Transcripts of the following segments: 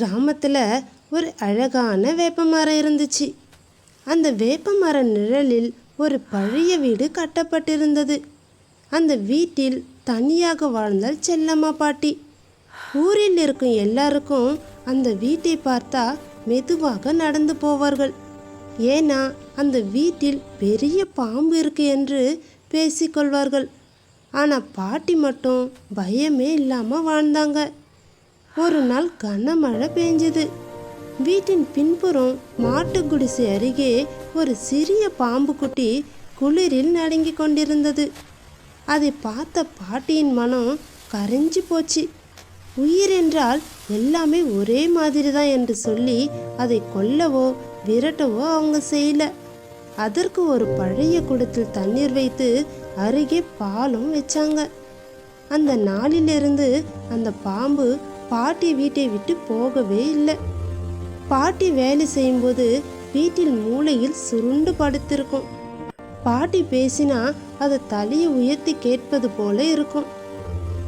கிராமத்தில் ஒரு அழகான வேப்பமரம் இருந்துச்சு. அந்த வேப்பமர நிழலில் ஒரு பழைய வீடு கட்டப்பட்டிருந்தது. அந்த வீட்டில் தனியாக வாழ்ந்தால் செல்லம்மா பாட்டி. ஊரில் இருக்கும் எல்லாருக்கும் அந்த வீட்டை பார்த்தா மெதுவாக நடந்து போவார்கள். ஏன்னா அந்த வீட்டில் பெரிய பாம்பு இருக்கு என்று பேசிக்கொள்வார்கள் ஆனால் பாட்டி மட்டும் பயமே இல்லாமல் வாழ்ந்தாங்க. ஒரு நாள் கனமழை பெஞ்சது வீட்டின் பின்புறம் மாட்டு குடிசை அருகே ஒரு சிறிய பாம்பு குட்டி குளிரில் நடுங்கிக் கொண்டிருந்தது. அதை பார்த்த பாட்டியின் மனம் கரைஞ்சு போச்சு. உயிர் என்றால் எல்லாமே ஒரே மாதிரி தான் என்று சொல்லி அதை கொல்லவோ விரட்டவோ அவங்க செய்யல. அதற்கு ஒரு பழைய குடத்தில் தண்ணீர் வைத்து அருகே பாலும் வச்சாங்க. அந்த நாளிலிருந்து அந்த பாம்பு பாட்டி வீட்டை விட்டு போகவே இல்லை. பாட்டி வேலை செய்யும்போது வீட்டில் மூளையில் சுருண்டு படுத்திருக்கும். பாட்டி பேசினா அதை தலையை உயர்த்தி கேட்பது போல இருக்கும்.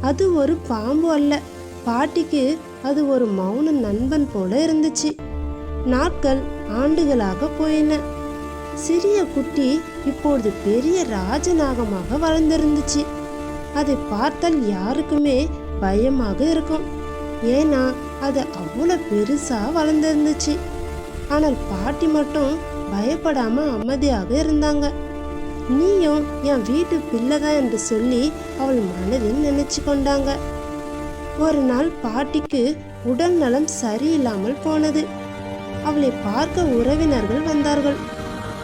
அது ஒரு பாம்பு அல்ல. பாட்டிக்கு அது ஒரு மௌன நண்பன் போல இருந்துச்சு. நாட்கள் ஆண்டுகளாக போயின. சிறிய குட்டி இப்பொழுது பெரிய ராஜநாகமாக வளர்ந்திருந்துச்சு. அதை பார்த்தால் யாருக்குமே பயமாக இருக்கும். ஏன்னா அது அவ்வளோ பெருசாக வளர்ந்துருந்துச்சு. ஆனால் பாட்டி மட்டும் பயப்படாம அமைதியாக இருந்தாங்க. நீயும் என் வீட்டு பிள்ளைதான் என்று சொல்லி அவள் மனதில் நினைச்சு கொண்டாங்க. ஒரு நாள் பாட்டிக்கு உடல் நலம் சரியில்லாமல் போனது. அவளை பார்க்க உறவினர்கள் வந்தார்கள்.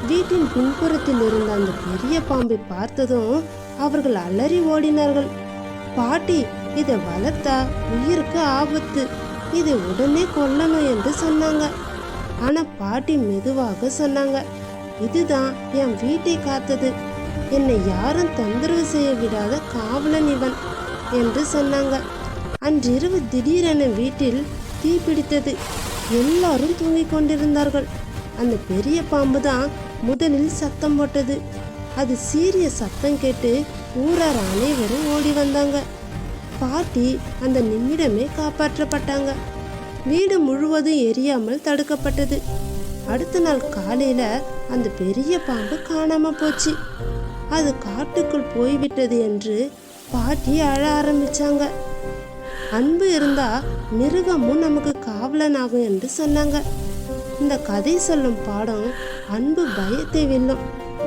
வீட்டின் பின்புறத்தில் இருந்த அந்த பெரிய பாம்பை பார்த்ததும் அவர்கள் அலறி ஓடினார்கள். பாட்டி இதை வளர்த்தா உயிருக்கு ஆபத்து. இதை உடனே கொல்லணும் என்று சொன்னாங்க. ஆனா பாட்டி மெதுவாக சொன்னாங்க இதுதான் என் வீட்டை காத்தது. என்னை யாரும் தொந்தரவு செய்ய விடாத காவலன் இவன் என்று சொன்னாங்க. அன்றிரவு திடீரென வீட்டில் தீ பிடித்தது. எல்லாரும் தூங்கிக் கொண்டிருந்தார்கள். அந்த பெரிய பாம்பு தான் முதலில் சத்தம் போட்டது. அது சீரிய சத்தம் கேட்டு ஊரார் அனைவரும் ஓடி வந்தாங்க. பாட்டி அந்த நிமிடமே காப்பாற்றப்பட்டாங்க. வீடு முழுவதும் எரியாமல் தடுக்கப்பட்டது. அடுத்த நாள் காலையில அந்த பெரிய பாம்பு காணாம போச்சு. அது காட்டுக்குள் போய்விட்டது என்று பாட்டி அழ ஆரம்பிச்சாங்க. அன்பு இருந்தா மிருகமும் நமக்கு காவலனாகும் என்று சொன்னாங்க. இந்த கதை சொல்லும் பாடம் அன்பு பயத்தை வெல்லும்.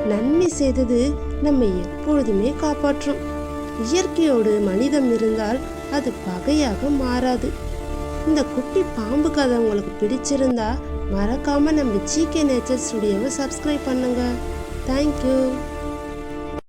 நன்மை செய்தது நம்மை எப்பொழுதுமே காப்பாற்றும். இயற்கையோடு மனிதம் இருந்தால் அது பகையாக மாறாது. இந்த குட்டி பாம்பு கதை உங்களுக்கு பிடிச்சிருந்தா மறக்காம நம்ம ஜிகே நேச்சர் ஸ்டுடியோவை சப்ஸ்கிரைப் பண்ணுங்க. Thank you